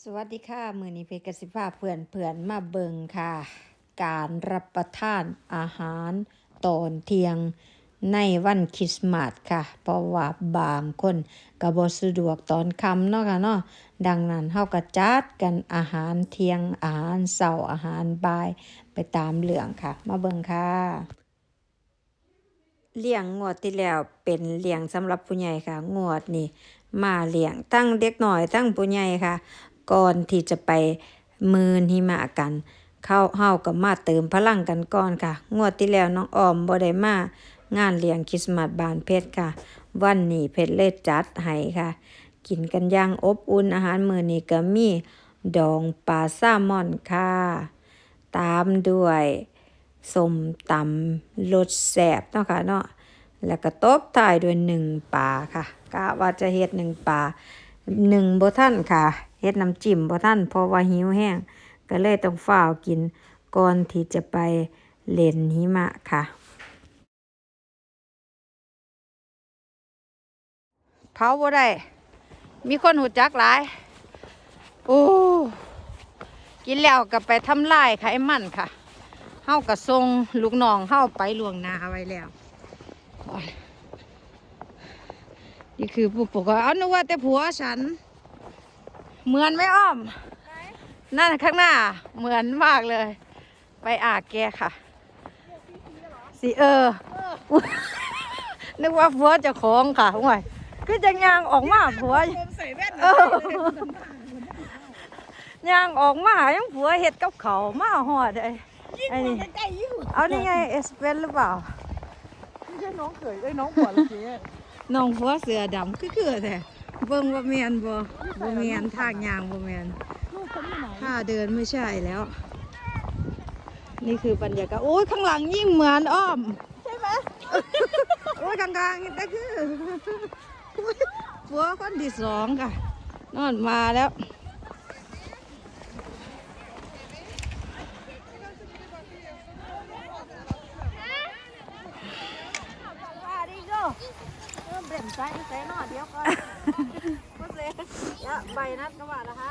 สวัสดีค่ะ มือนี้เพกสิภาเพื่อนเพื่อนมาเบิงค่ะ การรับประทานอาหารตอนเที่ยงในวันคริสต์มาสค่ะ เพราะว่าบางคนก็บ่สะดวกตอนคำเนาะค่ะเนาะดังนั้นเฮาก็จัดกันอาหารเที่ยงอาหารเช้าอาหารบ่ายไปตามเรื่องค่ะ มาเบิงค่ะเลี้ยงงวดที่แล้วเป็นเลี้ยงสำหรับผู้ใหญ่ค่ะ งวดนี่มาเลี้ยงทั้งเด็กหน้อยทั้งผู้ใหญ่ค่ะ ก่อนที่จะไปมืนหิมะกันเข้าเฮาก็มาเติมพลังกันก่อนค่ะ งวดที่แล้วน้องออมบ่ได้มางานเลี้ยงคริสต์มาสบานเพชรค่ะ วันนี้เพชรเลยจัดให้ค่ะ กินกันย่างอบอุ่นอาหารมื้อนี้ก็มีดองปลาแซลมอนค่ะ ตามด้วยสมตำรสแซ่บเนาะค่ะเนาะแล้วก็ตบท้ายด้วยหนึ่งปลาค่ะกะว่าจะเฮ็ดหนึ่งปลาหนึ่งบ่ทันค่ะ เฮ็ดน้ำจิ้มบ่ทันเพราะว่าหิวแห้งก็เลยต้องฝ้าวกินก่อนที่จะไปเล่นหิมะค่ะเผาบ่ได้มีคนหูจักหลาย โอ้กินแล้วก็ไปทำลายไขมันค่ะเฮาก็ส่งลูกน้องเฮาไปล่วงหน้าไว้แล้วนี่คือผู้ปกครองเอานึกว่าแต่ผัวฉัน เหมือนไหม่อ้อม นั่นข้างหน้า เหมือนมากเลย ไปอากแกค่ะสิเออ นึกว่าผัวเจะของค่ะห่วยคือจะยางออกมาผัว ผมใส่แว่นเออย่างออกมายังผัวเห็ดกับเขาวมาหอดไอ้ยิ่งไอ้กนี่ว่าใกล้ๆยิ่งกว่าเอานี่ไงเอสเปนหรือเปล่า ไม่ใช่น้องเขยไอ้ยน้องผัวละเจ๊น้องผัวเสือดำคือคือแต่ เบิ่งว่าแมนบ่บ่แมนทางยางบ่แมนลูกคนที่ไหนถ้าเดินไม่ใช่แล้ว นี่คือบรรยากาศโอ้ยข้างหลังยิ่งเหมือนอ้อม ใช่ไหมโอ้ยกลางๆนี่แต่คือผัวคนที่สองค่ะนอนมาแล้วว่าดิโก้เริ่มเปลี่ยนใจใส่หน่อเดียวก่อน ก็เลยยะใบนัดก็ว่าละฮะ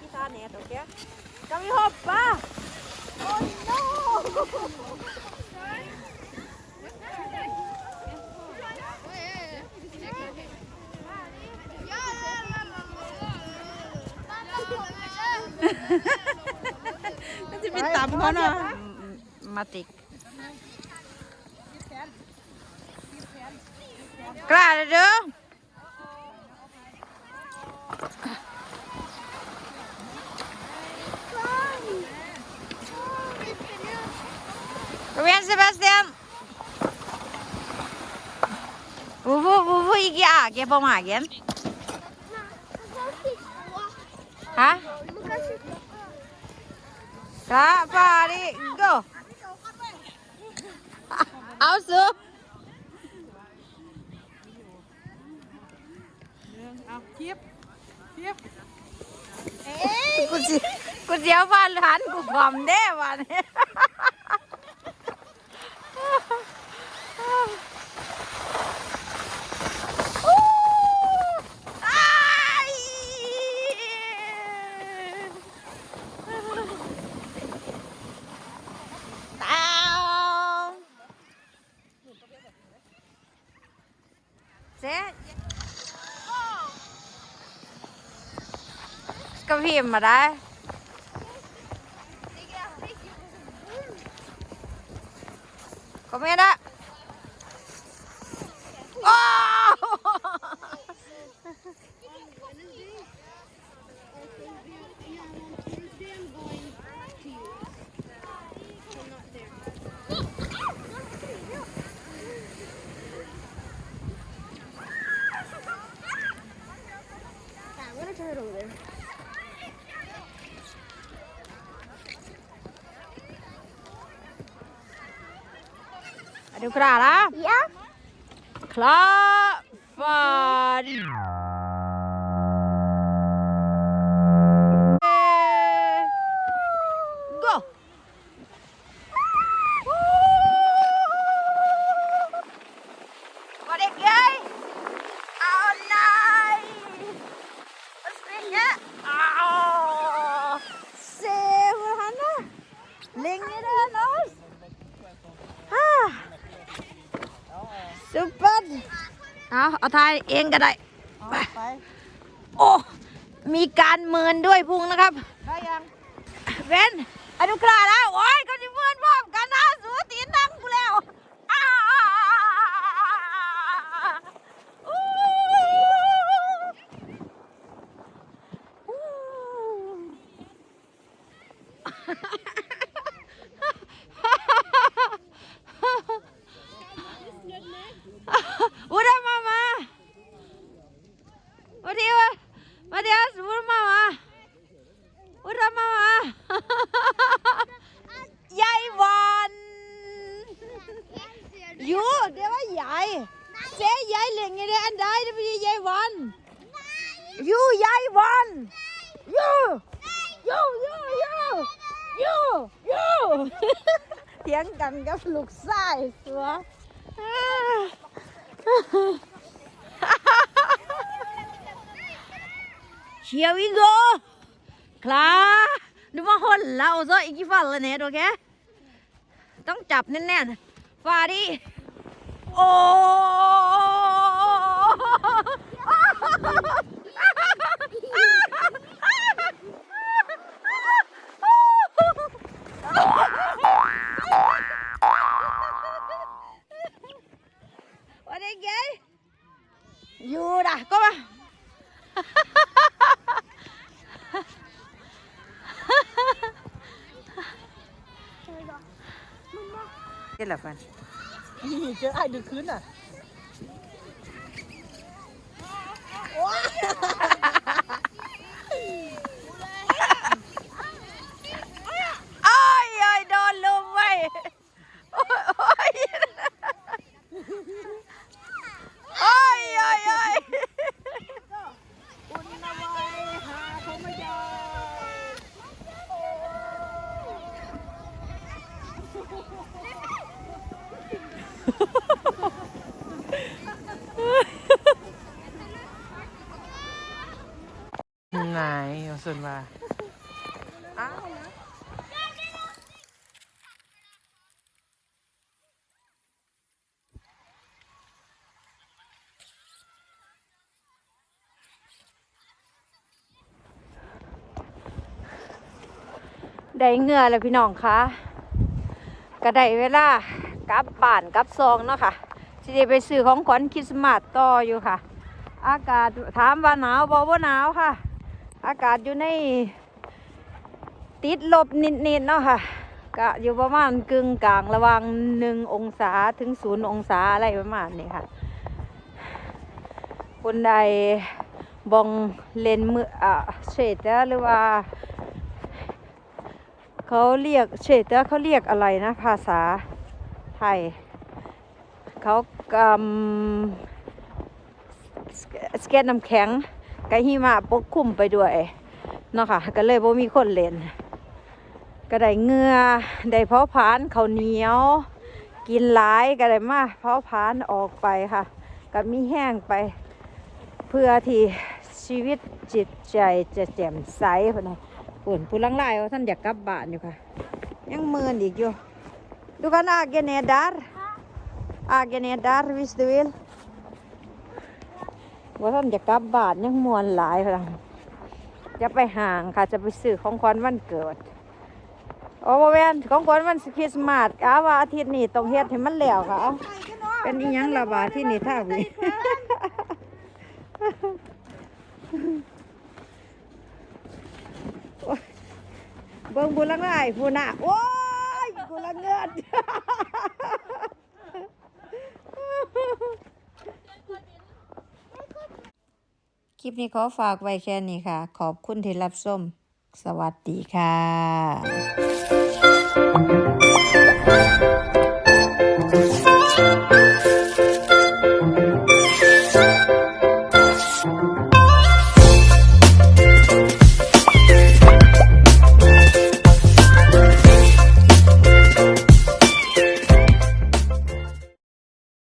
พี่ตาเนี่ยตัวแกจะมีหอบป่ะโอ้ย no ก็จะไปตำเขาเนาะมาติกกล้าเลยเด้อ เวียนเซบาสเตียนวูวูวูวูอี กูเสียกูสิกูเสียวฟันหันกูความเด้วันนี้ อู้อ้ายตาวเจ๊ ก็พิมมาได้ก็ไม่ได้โอ้ ดูกระละ Ja. คลาฟันโกมาเด็กเลยเอาหน่อยสปริงเกอร์เอา ซุปเปอร์ เอาเอาทายเองก็ได้เอาไป โอ้มีการเมินด้วยพุงนะครับ ได้ยัง เว้นอนุกราแล้วโอ้ยก็จะเมินพร้อมกันนะสูตีนดังกูแล้วอ้าอู้ Udah mama. Udah, udah, sebelum mama. Udah mama. Yai Văn. Jo, det var jeg. Se, jeg lenger enn deg. Det blir jeg Van. Jo, jeg Van. Jo. Jo, jo, jo. Jo, jo. เถียงกันกับลูกไสสัวเชียวอีโกคลาดูมาคนเราซะอีกกี่ฟันเลยเนี่ยโอเคต้องจับแน่นๆฟาดิโอ้ da, kom da. Det là phần. นี่เจอไอ้ดึกคืนน่ะ Ôi ơi, đồn luôn mày. Ôi ôi. Ôi ôi ôi. อุ่นนะไว้หาเขาไม่ยอม ไหนเอาส่วนมาได้เหงื่อแล้วพี่น้องคะ ก็ได้เวลากลับบ้านกลับซองเนาะค่ะสิได้ไปซื้อของขวัญคริสต์มาสต่ออยู่ค่ะ อากาศถามว่าหนาวบ่ว่าหนาวค่ะ อากาศอยู่ในติดลบนิดๆเนาะค่ะก็อยู่ประมาณกึ่งกลางระหว่างหนึ่งองศาถึงศูนย์องศาอะไรประมาณนี้ค่ะ คนใดบองเลนมืออ่าเฉดหรือว่า เขาเรียกเฉดเตอร์เขาเรียกอะไรนะภาษาไทยเขากำสเก็ตน้ำแข็งกับหิมะปกคลุมไปด้วยเนาะค่ะก็เลยบ่มีคนเล่นก็ได้เหงื่อได้เผาผลาญข้าเหนียว กินหลายก็ได้มาเผาผลาญออกไปค่ะก็มีแห้งไป เพื่อที่ชีวิตจิตใจจะแจ่มใสพุ่นน่ะ ปุ่นผู้ลังไล่ว่าท่านอยากกลับบ้านอยู่ค่ะ ยังเมินอีกอยู่ดูกันอาเกเนดาร์อาเกเนดาร์วิสดูวิลว่าท่านอยากกลับบ้านยังมวนหลายพลังจะไปห่างค่ะจะไปซื้อของขวัญวันเกิดโอ้โหแวนของขวัญวันคริสต์มาสอาวาอาทิตย์นี้ต้องเฮ็ดให้มันแล้วค่ะเป็นอีหยังละบาดที่นี่ท่าวิ โอ๊ยเบิ่งบุลังไายผู้น่ะโอ้ยกูละเงินคลิปนี้ขอฝากไว้แค่นี้ค่ะ ขอบคุณที่รับชมสวัสดีค่ะ